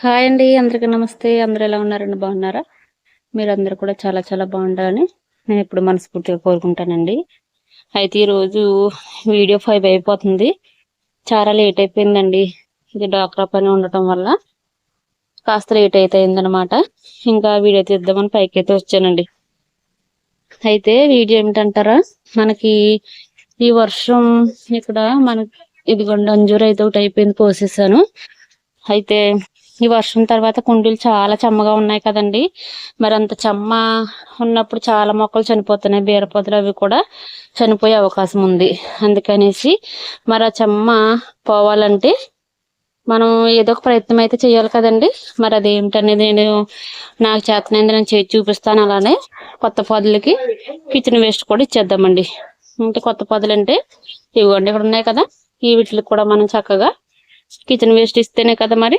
Hi అండి అందరికీ నమస్తే. అందరు ఎలా ఉన్నారండి? బాగున్నారా? మీరు అందరు కూడా చాలా చాలా బాగుండాలని నేను ఇప్పుడు మనస్ఫూర్తిగా కోరుకుంటానండి. అయితే ఈరోజు వీడియో ఫైవ్ అయిపోతుంది. చాలా లేట్ అయిపోయిందండి. ఇది డాక్రా పని ఉండటం వల్ల కాస్త లేట్ అయితే అయిందనమాట ఇంకా వీడియో తీద్దామని పైకి అయితే వచ్చానండి. అయితే వీడియో ఏమిటంటారా? మనకి ఈ వర్షం ఇక్కడ మనకి ఇదిగోండి అంజూరు అయితే ఒకటి అయిపోయింది పోసేసాను. అయితే ఈ వర్షం తర్వాత కుండీలు చాలా చెమ్మగా ఉన్నాయి కదండి. మరి అంత చెమ్మ ఉన్నప్పుడు చాలా మొక్కలు చనిపోతున్నాయి. బీరపొదలు అవి కూడా చనిపోయే అవకాశం ఉంది. అందుకనేసి మరి ఆ చెమ్మ పోవాలంటే మనం ఏదో ఒక ప్రయత్నం అయితే చేయాలి కదండి. మరి అది ఏమిటనేది నేను నాకు చేతనైంది నేను చేసి చూపిస్తాను అలానే కొత్త పొదలకి కిచెన్ వేస్ట్ కూడా ఇచ్చేద్దామండి. అంటే కొత్త పొదలు అంటే ఇవ్వండి. ఇక్కడ ఉన్నాయి కదా. ఈ వీటికి కూడా మనం చక్కగా కిచెన్ వేస్ట్ ఇస్తేనే కదా మరి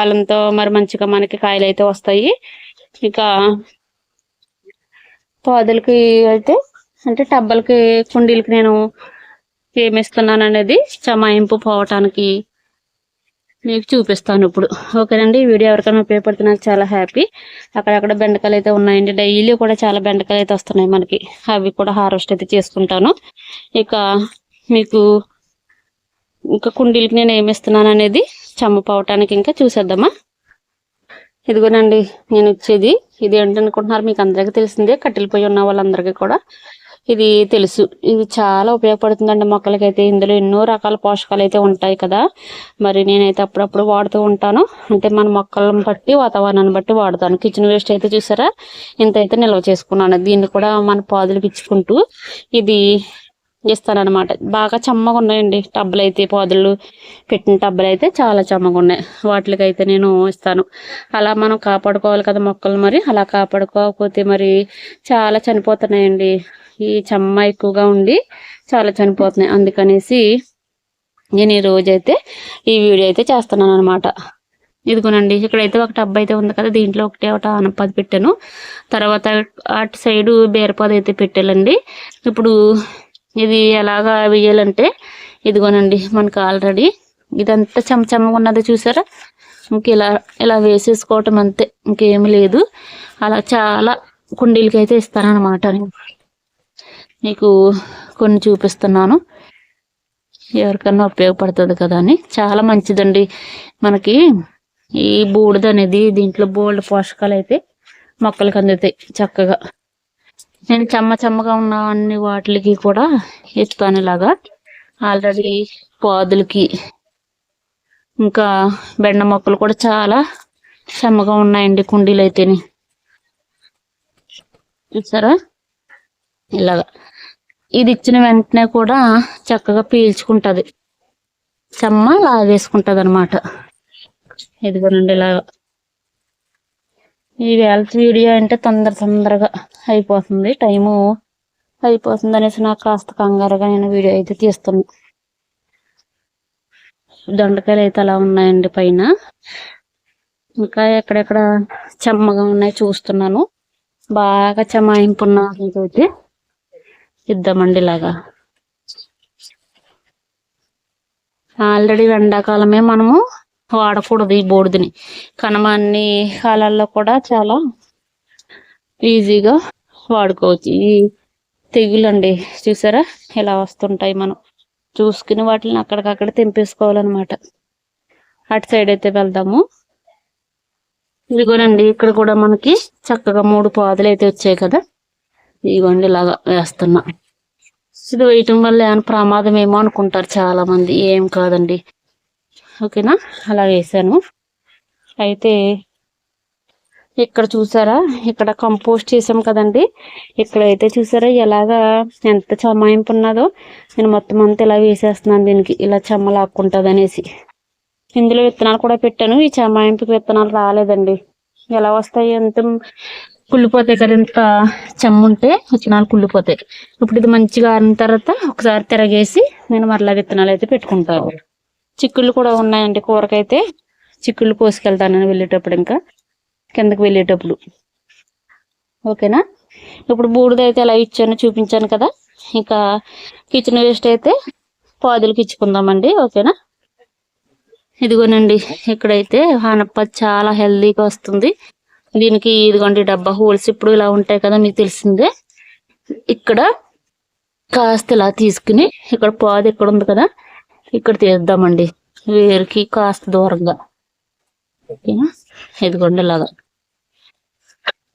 బలంతో మరి మంచిగా మనకి కాయలు అయితే వస్తాయి. ఇక పాదులకి అయితే అంటే టబ్బలకి కుండీలకి నేను ఏమిస్తున్నాను అనేది చమాయింపు పోవటానికి మీకు చూపిస్తాను ఇప్పుడు. ఓకేనండి ఈ వీడియో ఎవరికైనా ఉపయోగపడితే నాకు చాలా హ్యాపీ. అక్కడక్కడ బెండకాయలు అయితే ఉన్నాయండి. డైలీ కూడా చాలా బెండకాయలు అయితే వస్తున్నాయి మనకి. అవి కూడా హార్వెస్ట్ అయితే చేసుకుంటాను. ఇక మీకు ఇంకా కుండీలకి నేను ఏమిస్తున్నాను ఇస్తున్నాను అనేది చమ్మపోవటానికి ఇంకా చూసేద్దామా? ఇదిగోనండి నేను ఇచ్చేది. ఇది ఏంటనుకుంటున్నారు మీకు అందరికీ తెలిసిందే కట్టెలిపోయి ఉన్న వాళ్ళందరికీ కూడా. ఇది తెలుసు. ఇది చాలా ఉపయోగపడుతుందండి మొక్కలకైతే. ఇందులో ఎన్నో రకాల పోషకాలు అయితే ఉంటాయి కదా. మరి నేనైతే అప్పుడప్పుడు వాడుతూ ఉంటాను. అంటే మన మొక్కలను బట్టి వాతావరణాన్ని బట్టి వాడతాను. కిచెన్ వేస్ట్ అయితే చూసారా? ఇంత అయితే నిల్వ చేసుకున్నాను. దీన్ని కూడా మన పాదులకు ఇచ్చుకుంటూ ఇది ఇస్తానన్నమాట. బాగా చమ్మగా ఉన్నాయండి టబ్బులు అయితే పాదులు పెట్టిన టబ్బులు అయితే చాలా చమ్మగా ఉన్నాయి వాటికి అయితే నేను ఇస్తాను. అలా మనం కాపాడుకోవాలి కదా మొక్కలు మరి. అలా కాపాడుకోకపోతే మరి చాలా చనిపోతున్నాయండి. ఈ చెమ్మ ఎక్కువగా ఉండి చాలా చనిపోతున్నాయి. అందుకనేసి నేను ఈ రోజైతే ఈ వీడియో అయితే చేస్తున్నాను అనమాట ఇదిగోనండి ఇక్కడైతే ఒక టబ్ అయితే ఉంది కదా. దీంట్లో ఒకటే ఒకటి ఆనపాది పెట్టాను. తర్వాత అటు సైడు బీరపాదైతే అయితే పెట్టాలండి. ఇప్పుడు ఇది ఎలాగా వేయాలంటే ఇదిగోనండి మనకు ఆల్రెడీ ఇదంతా చెమచెమ్మగా ఉన్నది చూసారా? ఇంక ఇలా ఇలా వేసేసుకోవటం అంతే ఇంకేమి లేదు. అలా చాలా కుండీలకి అయితే ఇస్తానమాట మీకు కొన్ని చూపిస్తున్నాను. ఎవరికన్నా ఉపయోగపడుతుంది కదా అని. చాలా మంచిదండి. మనకి ఈ బూడిద అనేది దీంట్లో బోల్డ్ పోషకాలు అయితే మొక్కలకు అందుతాయి చక్కగా. నేను చెమ్మ చెమ్మగా ఉన్న అన్ని వాటికి కూడా ఇస్తాను ఇలాగా ఆల్రెడీ పాదులకి. ఇంకా బెండ మొక్కలు కూడా చాలా చెమ్మగా ఉన్నాయండి కుండీలు అయితేని చూసారా? ఇలాగా. ఇది ఇచ్చిన వెంటనే కూడా చక్కగా పీల్చుకుంటుంది. చెమ్మ లాగేసుకుంటుంది అనమాట ఇదిగోనండి ఇలాగా. ఈ వేల్స్ వీడియో అంటే తొందర తొందరగా అయిపోతుంది. టైము అయిపోతుంది అనేసి నాకు కాస్త కంగారుగా నేను వీడియో అయితే తీస్తున్నాను దొండకాయలు అయితే అలా ఉన్నాయండి పైన. ఇంకా ఎక్కడెక్కడ చెమ్మగా ఉన్నాయి చూస్తున్నాను. బాగా చెమాయింపున్న అయితే ఇద్దామండి ఇలాగా. ఆల్రెడీ ఎండాకాలమే మనము వాడకూడదు ఈ బూడిదని కనుమ అన్ని కాలాల్లో కూడా చాలా ఈజీగా వాడుకోవచ్చు. ఈ తెగులండి చూసారా? ఇలా వస్తుంటాయి మనం. చూసుకుని వాటిని అక్కడికక్కడ తెంపేసుకోవాలన్నమాట. అటు సైడ్ అయితే వెళ్దాము. ఇదిగోనండి ఇక్కడ కూడా మనకి చక్కగా మూడు పాదులు అయితే వచ్చాయి కదా. ఇదిగోండి ఇలాగా వేస్తున్నా. ఇది వేయటం వల్ల ఏమైనా ప్రమాదం ఏమో అనుకుంటారు చాలా మంది ఏం కాదండి. ఓకేనా? అలా వేసాను. అయితే ఇక్కడ చూసారా? ఇక్కడ కంపోస్ట్ చేసాం కదండి. ఇక్కడ అయితే చూసారా ఎలాగా ఎంత చమాయింపు ఉన్నదో. నేను మొత్తం అంతా ఇలా వేసేస్తున్నాను దీనికి. ఇలా చెమ్మ లాక్కుంటుంది అనేసి ఇందులో విత్తనాలు కూడా పెట్టాను. ఈ చమాయింపుకి విత్తనాలు రాలేదండి. ఎలా వస్తాయి? ఎంత కుళ్ళిపోతాయి కదా? ఇంత చెమ్ముంటే విత్తనాలు కుళ్ళిపోతాయి. ఇప్పుడు ఇది మంచిగా ఆరిన తర్వాత ఒకసారి తిరగేసి నేను మరలా విత్తనాలు అయితే పెట్టుకుంటాను. చిక్కుళ్ళు కూడా ఉన్నాయండి కూరకైతే. చిక్కుళ్ళు కోసుకెళ్తాను వెళ్ళేటప్పుడు ఇంకా. కిందకి వెళ్ళేటప్పుడు. ఓకేనా? ఇప్పుడు బూడిద అయితే ఎలా ఇచ్చాను చూపించాను కదా. ఇంకా కిచెన్ వేస్ట్ అయితే పాదులకి ఇచ్చుకుందామండి ఓకేనా? ఇదిగోనండి ఇక్కడైతే ఆనప చాలా హెల్దీగా వస్తుంది. దీనికి ఇదిగోండి డబ్బా హోల్స్ ఇప్పుడు ఇలా ఉంటాయి కదా మీకు తెలిసిందే. ఇక్కడ కాస్త ఇలా తీసుకుని ఇక్కడ పాదు ఇక్కడ ఉంది కదా ఇక్కడ తీద్దామండి. వేరుకి కాస్త దూరంగా. ఓకేనా? ఇదిగోండి ఇలాగా.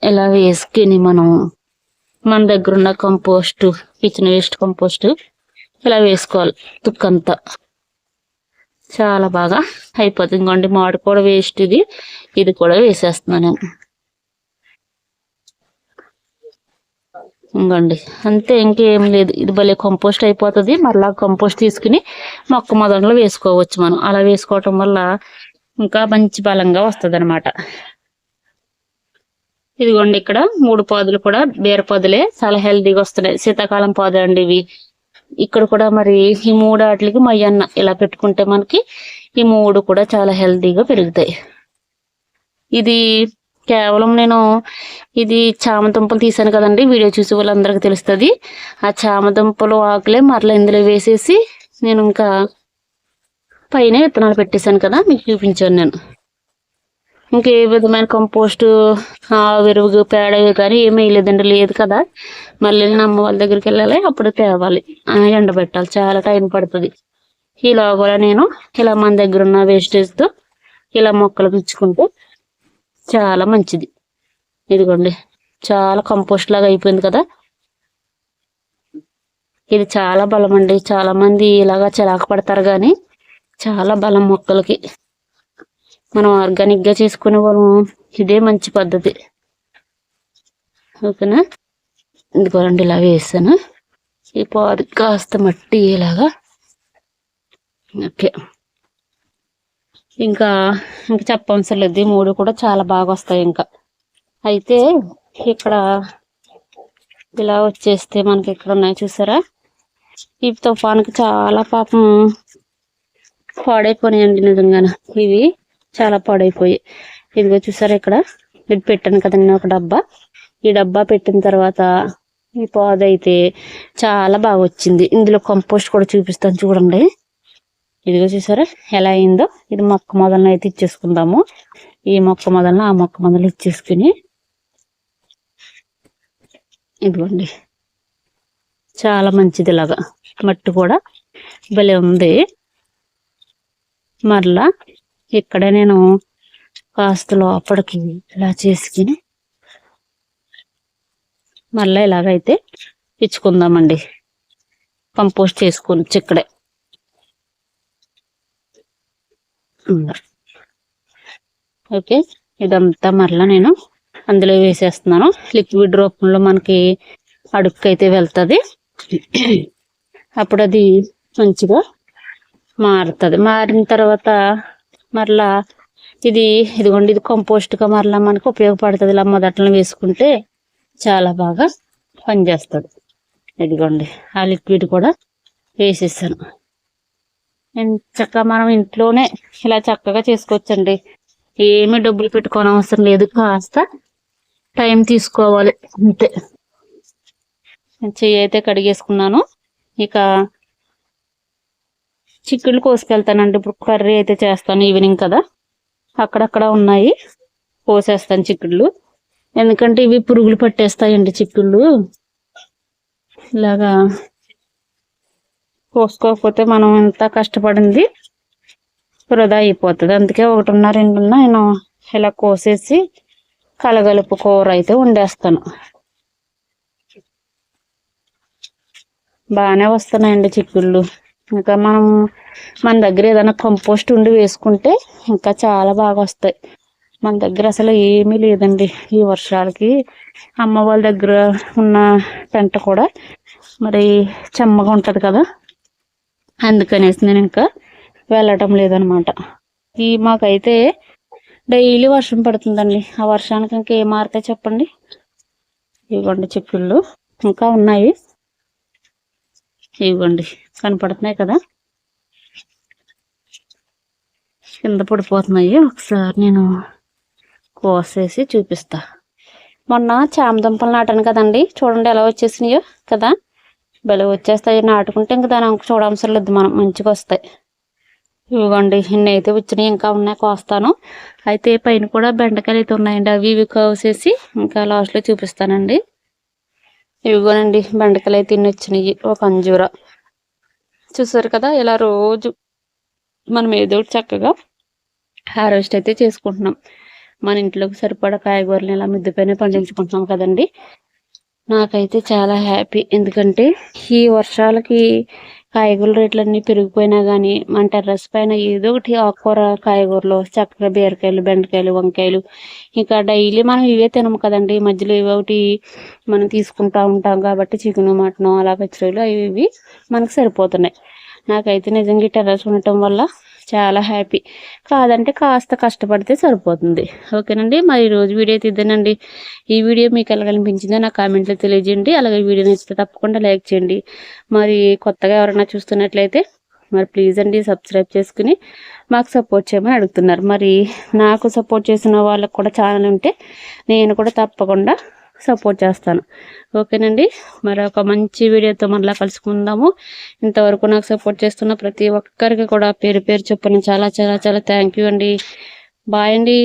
ఇలా వేసుకుని మనం మన దగ్గర ఉన్న కంపోస్ట్ కిచెన్ వేస్ట్ కంపోస్ట్ ఇలా వేసుకోవాలి. తుక్కంతా. చాలా బాగా అయిపోతుంది. ఇంకోండి మాడు కూడా వేస్ట్ ఇది. ఇది కూడా వేసేస్తున్నాను నేను. ఇంకోండి అంతే ఇంకేం లేదు. ఇది భలే కంపోస్ట్ అయిపోతుంది. మరలా కంపోస్ట్ తీసుకుని మొక్క మొదట్లో వేసుకోవచ్చు మనం. అలా వేసుకోవటం వల్ల ఇంకా మంచి బలంగా వస్తుంది అనమాట ఇదిగోండి ఇక్కడ మూడు పాదులు కూడా బీర పాదులే. చాలా హెల్తీగా వస్తున్నాయి. శీతాకాలం పాదు అండి ఇవి. ఇక్కడ కూడా మరి ఈ మూడు వాటికి మయ్యన్న ఇలా పెట్టుకుంటే మనకి ఈ మూడు కూడా చాలా హెల్తీగా పెరుగుతాయి. ఇది కేవలం నేను ఇది చామదుంపలు తీసాను కదండి. వీడియో చూసి వాళ్ళందరికీ తెలుస్తుంది. ఆ చామదుంపలు ఆకులే మరలా ఇందులో వేసేసి నేను ఇంకా పైన విత్తనాలు పెట్టేశాను కదా మీకు చూపించాను నేను. ఇంకే విధమైన కంపోస్ట్ విరుగు పేడ కానీ ఏమీ లేదండి లేదు కదా. మళ్ళీ నేను అమ్మ వాళ్ళ దగ్గరికి వెళ్ళాలి అప్పుడు తేవాలి. ఎండబెట్టాలి. చాలా టైం పడుతుంది. ఇలా కూడా నేను ఇలా మన దగ్గర ఉన్న వేస్టేజ్తో ఇలా మొక్కలు పిచ్చుకుంటూ చాలా మంచిది. ఇదిగోండి చాలా కంపోస్ట్ లాగా అయిపోయింది కదా. ఇది చాలా బలం అండి. చాలా మంది ఇలాగా చిరాకు పడతారు కానీ చాలా బలం మొక్కలకి. మనం ఆర్గానిక్గా చేసుకునే వాళ్ళం. ఇదే మంచి పద్ధతి. ఓకేనా? ఇదిగోండి ఇలా వేసాను. ఈ పాదు కాస్త మట్టి ఇలాగా. ఓకే. ఇంకా ఇంకా చెప్పవసరలేదు. ఈ మూడు కూడా చాలా బాగా వస్తాయి ఇంకా. అయితే ఇక్కడ ఇలా వచ్చేస్తే మనకి ఇక్కడ ఉన్నాయి చూసారా? ఈ తుఫాన్కి చాలా పాపం పాడైపోయినాయండి నిజంగానే. ఇవి చాలా పాడైపోయి ఇదిగో చూసారా ఇక్కడ? ఇది పెట్టాను కదండి ఒక డబ్బా. ఈ డబ్బా పెట్టిన తర్వాత ఈ పాదు అయితే చాలా బాగా వచ్చింది. ఇందులో కంపోస్ట్ కూడా చూపిస్తాను చూడండి. ఇదిగో చూసారా ఎలా అయిందో. ఇది మొక్క మొదలను అయితే ఇచ్చేసుకుందాము. ఈ మొక్క మొదలను ఆ మొక్క మొదలు ఇచ్చేసుకుని ఇదిగోండి. చాలా మంచిది ఇలాగా. మట్టి కూడా భలే ఉంది. మరలా ఇక్కడ నేను కాస్త లోపలికి ఇలా చేసుకుని మళ్ళీ ఇలాగైతే ఇచ్చుకుందామండి. కంపోస్ట్ చేసుకుని ఇక్కడే ఉందా. ఓకే ఇదంతా మరలా నేను అందులో వేసేస్తున్నాను. లిక్విడ్ రూపంలో మనకి అడుక్కైతే వెళ్తుంది. అప్పుడు అది మంచిగా మారుతుంది. మారిన తర్వాత మరలా ఇది ఇదిగోండి ఇది కంపోస్ట్గా మరలా మనకు ఉపయోగపడుతుంది ఇలా మొదట్లో వేసుకుంటే చాలా బాగా పనిచేస్తుంది. ఇదిగోండి ఆ లిక్విడ్ కూడా వేసేసాను. చక్కగా మనం ఇంట్లోనే ఇలా చక్కగా చేసుకోవచ్చండి. ఏమీ డబ్బులు పెట్టుకోని అవసరం లేదు. కాస్త టైం తీసుకోవాలి. అంతే. చెయ్యి అయితే కడిగేసుకున్నాను. ఇక చిక్కుళ్ళు కోసుకెళ్తానండి. ఇప్పుడు కర్రీ అయితే చేస్తాను ఈవినింగ్ కదా. అక్కడక్కడ ఉన్నాయి. కోసేస్తాను చిక్కుళ్ళు. ఎందుకంటే ఇవి పురుగులు పట్టేస్తాయండి చిక్కుళ్ళు. ఇలాగా కోసుకోకపోతే మనం ఎంత కష్టపడింది వృధా అయిపోతుంది. అందుకే ఒకటిన్నర రెండున్న నేను ఇలా కోసేసి కలగలుపు కూర అయితే వండేస్తాను. బాగానే వస్తున్నాయండి చిక్కుళ్ళు. ఇంకా మనం మన దగ్గర ఏదైనా కంపోస్ట్ ఉండి వేసుకుంటే ఇంకా చాలా బాగా వస్తాయి. మన దగ్గర అసలు ఏమీ లేదండి. ఈ వర్షాలకి అమ్మ వాళ్ళ దగ్గర ఉన్న పెంట కూడా మరి చెమ్మగా ఉంటుంది కదా. అందుకనేసి నేను ఇంకా వెళ్ళటం లేదనమాట. ఈ మాకైతే డైలీ వర్షం పడుతుందండి. ఆ వర్షానికి ఇంకా ఏం మారుతాయి చెప్పండి? ఇవ్వండి చిక్కుళ్ళు ఇంకా ఉన్నాయి. ఇవ్వండి. కనపడుతున్నాయి కదా? కింద పడిపోతున్నాయి. ఒకసారి నేను కోసేసి చూపిస్తా. మొన్న చామదుంపలు నాటాను కదండి. చూడండి ఎలా వచ్చేసినాయో కదా? భలే వచ్చేస్తాయి. నాటుకుంటే ఇంకా దాని అంక చూడవసరం లేదు. మనం మంచిగా వస్తాయి. ఇవ్వండి. ఇన్ని అయితే వచ్చినాయి. ఇంకా ఉన్నాయి. కోస్తాను. అయితే పైన కూడా బెండకాయలు అయితే ఉన్నాయండి. అవి ఇవి కోసేసి ఇంకా లాస్ట్లో చూపిస్తానండి. ఇవిగోనండి బెండకాయలు అయితే ఇన్ని వచ్చినాయి. ఒక అంజూర. చూసారు కదా? ఇలా రోజు మనం ఏదో చక్కగా హార్వెస్ట్ అయితే చేసుకుంటున్నాం. మన ఇంట్లోకి సరిపడా కాయగూరలు ఇలా మిద్దె పైన పండించుకుంటున్నాం కదండి. నాకైతే చాలా హ్యాపీ. ఎందుకంటే ఈ వర్షాలకి కాయగూరల రేట్లన్నీ పెరిగిపోయినా కానీ మన టెర్రస్ పైన ఏదో ఒకటి ఆకుకూర కాయగూరలు చక్కగా బీరకాయలు బెండకాయలు వంకాయలు ఇంకా డైలీ మనం ఇవే తినము కదండి. మధ్యలో ఇవి ఒకటి మనం తీసుకుంటా ఉంటాం కాబట్టి చికెన్ మటన్ అలా పచ్చిరొయ్యలు అవి ఇవి మనకు సరిపోతున్నాయి. నాకైతే నిజంగా టెర్రస్ ఉండటం వల్ల చాలా హ్యాపీ. కాదంటే కాస్త కష్టపడితే సరిపోతుంది. ఓకేనండి? మరి ఈ రోజు వీడియో తీద్దానండి ఈ వీడియో మీకు ఎలా కనిపించిందో నా కామెంట్లో తెలియజేయండి. అలాగే ఈ వీడియో నచ్చితే తప్పకుండా లైక్ చేయండి. మరి కొత్తగా ఎవరైనా చూస్తున్నట్లయితే మరి ప్లీజ్ అండి సబ్స్క్రైబ్ చేసుకుని మాకు సపోర్ట్ చేయమని అడుగుతున్నారు. మరి నాకు సపోర్ట్ చేసిన వాళ్ళకు కూడా ఛానల్ ఉంటే నేను కూడా తప్పకుండా సపోర్ట్ చేస్తాను. ఓకేనండి? మరి ఒక మంచి వీడియోతో మళ్ళీ కలుసుకుందాము. ఇంతవరకు నాకు సపోర్ట్ చేస్తున్న ప్రతి ఒక్కరికి కూడా పేరు పేరు చెప్పను చాలా చాలా చాలా థ్యాంక్ యూ అండి. బాయ్ అండి.